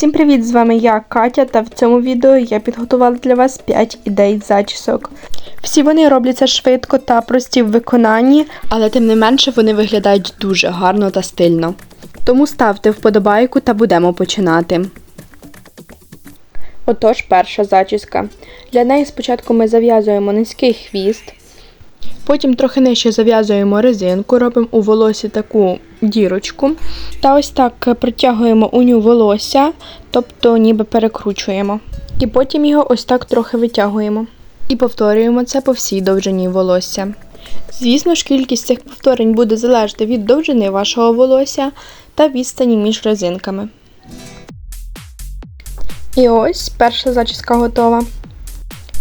Усім привіт! З вами я, Катя, та в цьому відео я підготувала для вас 5 ідей зачісок. Всі вони робляться швидко та прості в виконанні, але тим не менше вони виглядають дуже гарно та стильно. Тому ставте вподобайку та будемо починати. Отож, перша зачіска. Для неї спочатку ми зав'язуємо низький хвіст. Потім трохи нижче зав'язуємо резинку, робимо у волосі таку дірочку. Та ось так притягуємо у ню волосся, тобто ніби перекручуємо. І потім його ось так трохи витягуємо. І повторюємо це по всій довжині волосся. Звісно ж, кількість цих повторень буде залежати від довжини вашого волосся та відстані між резинками. І ось перша зачіска готова.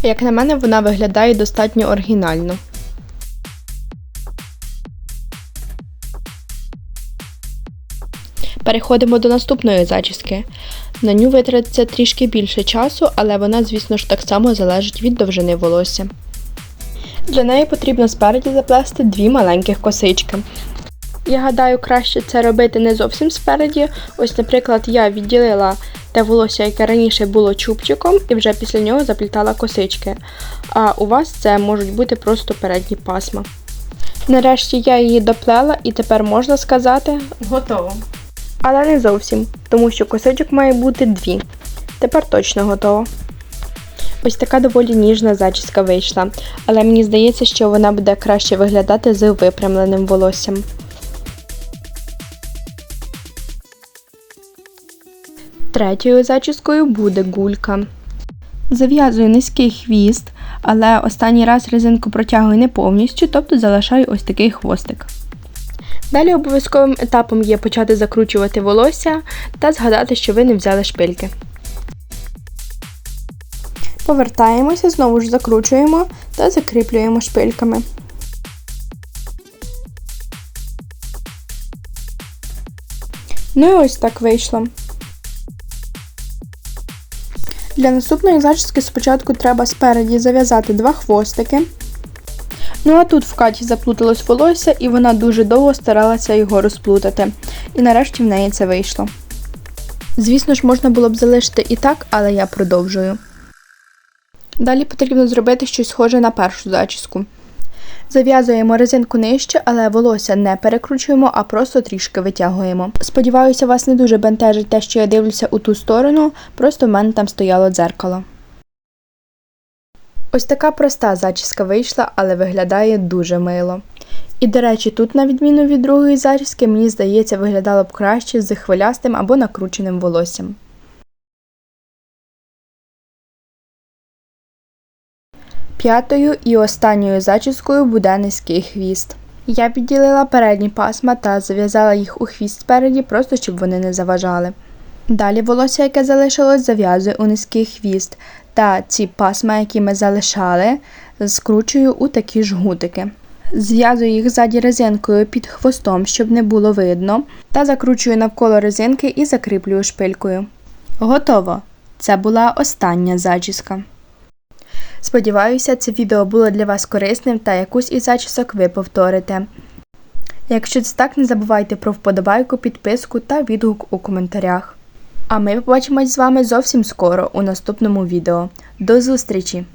Як на мене, вона виглядає достатньо оригінально. Переходимо до наступної зачіски. На ню витратиться трішки більше часу, але вона, звісно ж, так само залежить від довжини волосся. Для неї потрібно спереді заплести дві маленьких косички. Я гадаю, краще це робити не зовсім спереді. Ось, наприклад, я відділила те волосся, яке раніше було чубчиком, і вже після нього заплітала косички. А у вас це можуть бути просто передні пасма. Нарешті я її доплела і тепер можна сказати готово. Але не зовсім, тому що косичок має бути дві. Тепер точно готово. Ось така доволі ніжна зачіска вийшла, але мені здається, що вона буде краще виглядати з випрямленим волоссям. Третьою зачіскою буде гулька. Зав'язую низький хвіст, але останній раз резинку протягую не повністю, тобто залишаю ось такий хвостик. Далі обов'язковим етапом є почати закручувати волосся та згадати, що ви не взяли шпильки. Повертаємося, знову ж закручуємо та закріплюємо шпильками. Ну і ось так вийшло. Для наступної зачіски спочатку треба спереді зав'язати два хвостики. Ну а тут в Каті заплуталось волосся, і вона дуже довго старалася його розплутати. І нарешті в неї це вийшло. Звісно ж, можна було б залишити і так, але я продовжую. Далі потрібно зробити щось схоже на першу зачіску. Зав'язуємо резинку нижче, але волосся не перекручуємо, а просто трішки витягуємо. Сподіваюся, вас не дуже бентежить те, що я дивлюся у ту сторону, просто в мене там стояло дзеркало. Ось така проста зачіска вийшла, але виглядає дуже мило. І, до речі, тут, на відміну від другої зачіски, мені здається, виглядало б краще з хвилястим або накрученим волоссям. П'ятою і останньою зачіскою буде низький хвіст. Я відділила передні пасма та зав'язала їх у хвіст спереді, просто щоб вони не заважали. Далі волосся, яке залишилось, зав'язую у низький хвіст, та ці пасма, які ми залишали, скручую у такі жгутики. Зв'язую їх ззаді резинкою під хвостом, щоб не було видно, та закручую навколо резинки і закріплюю шпилькою. Готово! Це була остання зачіска. Сподіваюся, це відео було для вас корисним та якусь із зачісок ви повторите. Якщо це так, не забувайте про вподобайку, підписку та відгук у коментарях. А ми побачимось з вами зовсім скоро у наступному відео. До зустрічі!